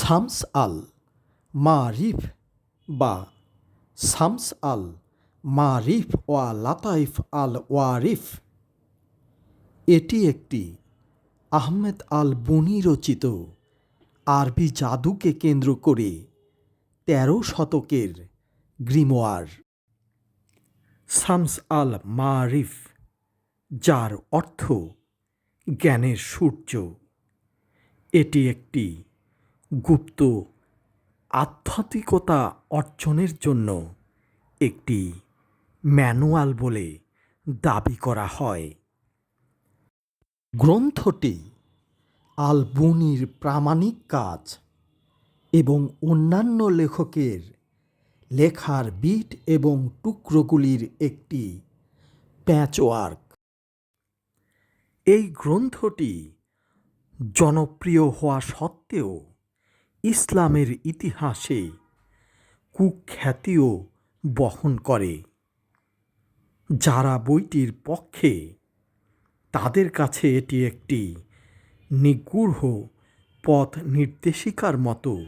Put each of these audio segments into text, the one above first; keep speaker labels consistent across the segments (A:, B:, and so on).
A: শামস আল মারিফ বা শামস আল মারিফ ওয়া লাতাইফ আল ওয়ারিফ। এটি একটি আহমেদ আল বুনি রচিত আরবি জাদুকে কেন্দ্র করে তেরো শতকের গ্রিমোয়ার। শামস আল মারিফ, যার অর্থ জ্ঞানের সূর্য। এটি একটি গুপ্ত আধ্যাত্মিকতা অর্জনের জন্য একটি ম্যানুয়াল বলে দাবি করা হয়। গ্রন্থটি আলবুনির প্রামাণিক কাজ এবং অন্যান্য লেখকের লেখার বিট এবং টুকরোগুলির একটি প্যাচওয়ার্ক। এই গ্রন্থটি জনপ্রিয় হওয়া সত্ত্বেও ইসলামের ইতিহাসে কুখ্যাতিও বহন করে। যারা বইটির পক্ষে, তাদের কাছে এটি একটি নিগূঢ় পথ নির্দেশিকার মতো,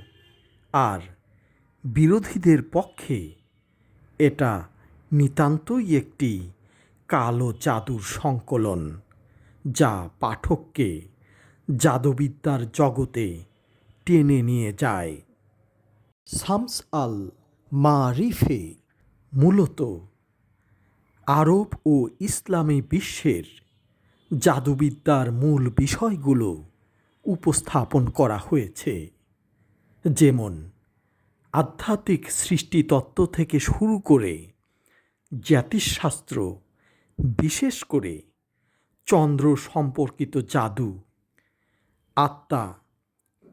A: আর বিরোধীদের পক্ষে এটা নিতান্তই একটি কালো জাদুর সংকলন, যা পাঠককে জাদুবিদ্যার জগতে টেনে নিয়ে যায়। শামস আল মারিফে মূলত আরব ও ইসলামী বিশ্বের জাদুবিদ্যার মূল বিষয়গুলো উপস্থাপন করা হয়েছে। যেমন, আধ্যাত্মিক সৃষ্টিতত্ত্ব থেকে শুরু করে জ্যোতিষশাস্ত্র, বিশেষ করে চন্দ্র সম্পর্কিত জাদু, আত্মা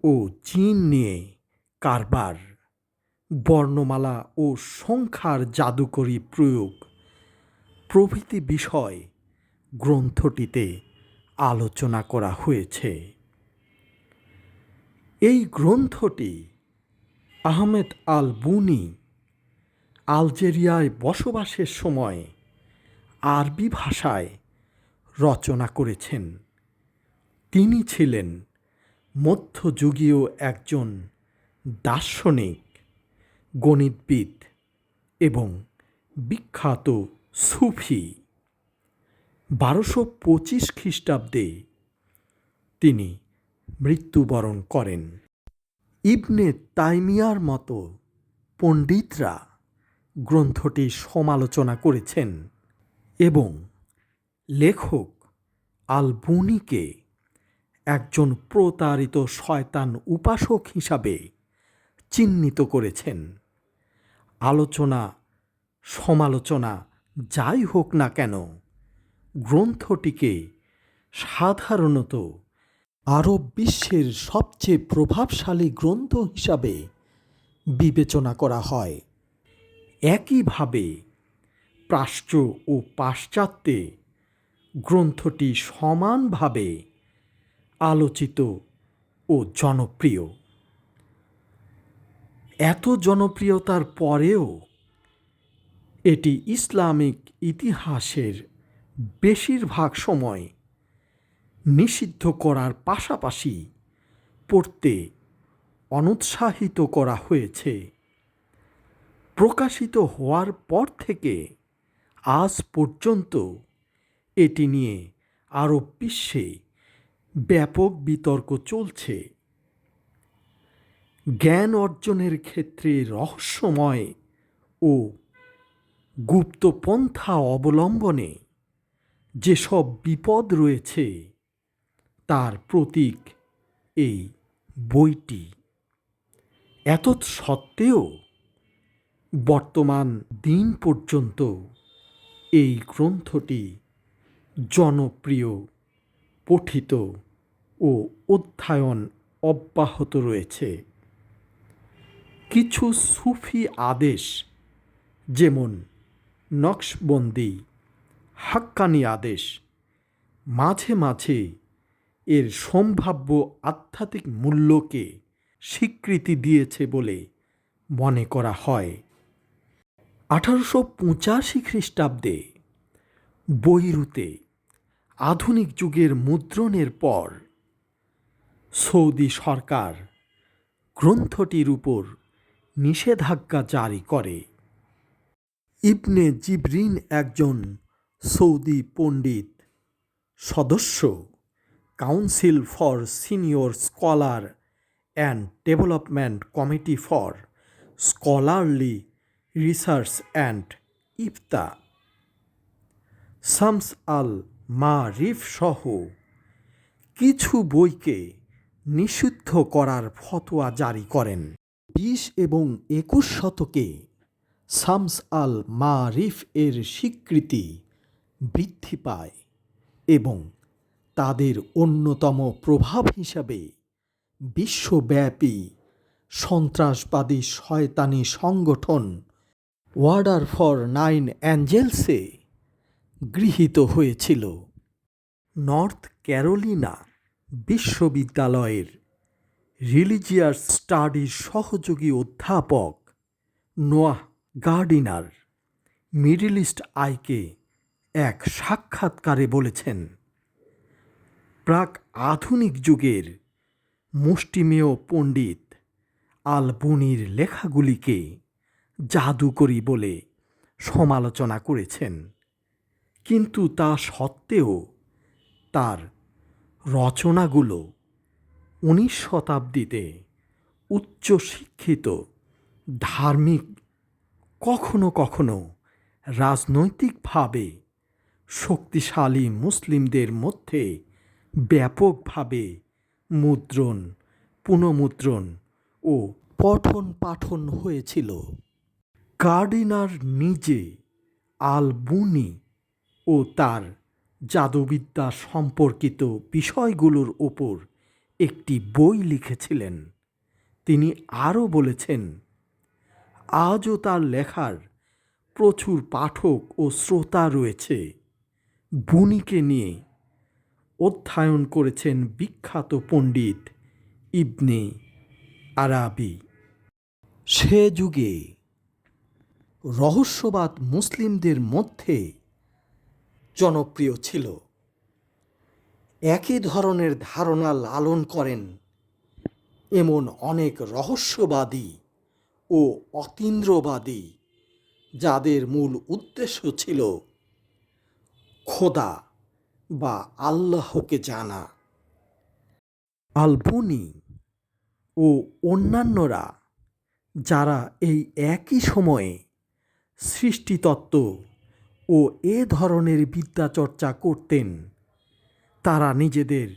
A: ও জিন নিয়ে কারবার, বর্ণমালা ও সংখ্যার জাদুকরী প্রয়োগ, প্রভৃতি বিষয় গ্রন্থটিতে আলোচনা করা হয়েছে। এই গ্রন্থটি আহমেদ আল বুনি আলজেরিয়ায় বসবাসের সময় আরবি ভাষায় রচনা করেছেন। তিনি ছিলেন মধ্যযুগীয় একজন দার্শনিক, গণিতবিদ এবং বিখ্যাত সুফি। বারোশো পঁচিশ খ্রিস্টাব্দে তিনি মৃত্যুবরণ করেন। ইবনে তাইমিয়ার মতো পণ্ডিতরা গ্রন্থটি সমালোচনা করেছেন এবং লেখক আলবুনিকে একজন প্রতারিত শয়তান উপাসক হিসাবে চিহ্নিত করেছেন। আলোচনা, সমালোচনা যাই হোক না কেন, গ্রন্থটিকে সাধারণত আরব বিশ্বের সবচেয়ে প্রভাবশালী গ্রন্থ হিসাবে বিবেচনা করা হয়। একইভাবে প্রাচ্য ও পাশ্চাত্যে গ্রন্থটি সমানভাবে আলোচিত ও জনপ্রিয়। এত জনপ্রিয়তার পরেও এটি ইসলামিক ইতিহাসের বেশিরভাগ সময় নিষিদ্ধ করার পাশাপাশি পড়তে অনুৎসাহিত করা হয়েছে। প্রকাশিত হওয়ার পর থেকে আজ পর্যন্ত এটি নিয়ে আরব বিশ্বে ব্যাপক বিতর্ক চলছে। জ্ঞান অর্জনের ক্ষেত্রে রহস্যময় ও গুপ্তপন্থা অবলম্বনে যেসব বিপদ রয়েছে, তার প্রতীক এই বইটি। এত সত্ত্বেও বর্তমান দিন পর্যন্ত এই গ্রন্থটি জনপ্রিয়, পঠিত ও অধ্যয়ন অব্যাহত রয়েছে। কিছু সুফি আদেশ, যেমন নকশবন্দি, হাক্কানি আদেশ, মাঝে মাঝে এর সম্ভাব্য আধ্যাত্মিক মূল্যকে স্বীকৃতি দিয়েছে বলে মনে করা হয়। আঠারোশো পঁচাশি খ্রিস্টাব্দে বৈরুতে আধুনিক যুগের মুদ্রণের পর সৌদি সরকার গ্রন্থটির উপর নিষেধাজ্ঞা জারি করে। ইবনে জিবরিন একজন সৌদি পণ্ডিত, সদস্য, council for senior scholar and development committee for scholarly research and Ifta. Shams আল মারিফ সহ কিছু বইকে নিষিদ্ধ করার ফতোয়া জারি করেন। বিশ এবং একুশ শতকে শামস আল মারিফ এর স্বীকৃতি বৃদ্ধি পায় এবং তাদের অন্যতম প্রভাব হিসাবে বিশ্বব্যাপী সন্ত্রাসবাদী শয়তানি সংগঠন ওয়ার্ডার ফর নাইন অ্যাঞ্জেলসে গৃহীত হয়েছিল। নর্থ ক্যারোলিনা বিশ্ববিদ্যালয়ের রিলিজিয়াস স্টাডির সহযোগী অধ্যাপক নোয়াহ গার্ডিনার মিডিল ইস্ট আইকে এক সাক্ষাৎকারে বলেছেন, প্রাক আধুনিক যুগের মুষ্টিমেয় পণ্ডিত আল বুনির লেখাগুলিকে জাদুকরি বলে সমালোচনা করেছেন, কিন্তু তা সত্ত্বেও তার রচনাগুলো উনিশ শতাব্দীতে উচ্চশিক্ষিত, ধার্মিক, কখনো কখনো রাজনৈতিকভাবে শক্তিশালী মুসলিমদের মধ্যে ব্যাপকভাবে মুদ্রণ, পুনঃমুদ্রণ ও পঠন পাঠন হয়েছিল। গার্ডিনার নিজে আলবুনি ও তার জাদুবিদ্যা সম্পর্কিত বিষয়গুলোর ওপর একটি বই লিখেছিলেন। তিনি আরও বলেছেন, আজও তার লেখার প্রচুর পাঠক ও শ্রোতা রয়েছে। বুনিকে নিয়ে অধ্যয়ন করেছেন বিখ্যাত পণ্ডিত ইবনে আরাবি। সে যুগে রহস্যবাদ মুসলিমদের মধ্যে জনপ্রিয় ছিল। একই ধরনের ধারণা লালন করেন এমন অনেক রহস্যবাদী ও অতীন্দ্রবাদী, যাদের মূল উদ্দেশ্য ছিল খোদা বা আল্লাহকে জানা। আলবুনি ও অন্যান্যরা, যারা এই একই সময়ে সৃষ্টিতত্ত্ব ও এ ধরনের বিদ্যাচর্চা করতেন। তারা নিজেদের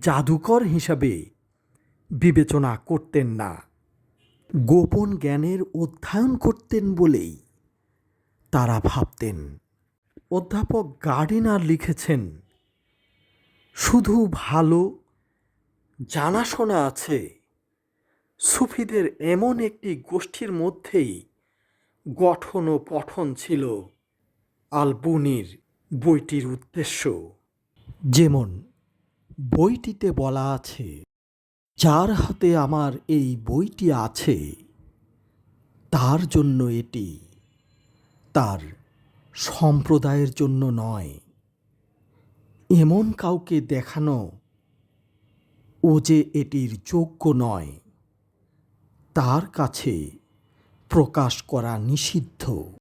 A: জাদুকর হিসাবে বিবেচনা করতেন না। গোপন জ্ঞানের অধ্যয়ন করতেন বলেই তারা ভাবতেন। অধ্যাপক গার্ডিনার লিখেছেন, শুধু ভালো জানাশোনা আছে। সুফিদের এমন একটি গোষ্ঠীর মধ্যেই গঠন ও পঠন ছিল। আলবুনির বইটির উদ্দেশ্য। যেমন, বইটিতে বলা আছে, যার হাতে আমার এই বইটি আছে, তার জন্য এটি তার সম্প্রদায়ের জন্য নয়। এমন কাউকে দেখানো ও যে এটির যোগ্য নয়, তার কাছে প্রকাশ করা নিষিদ্ধ।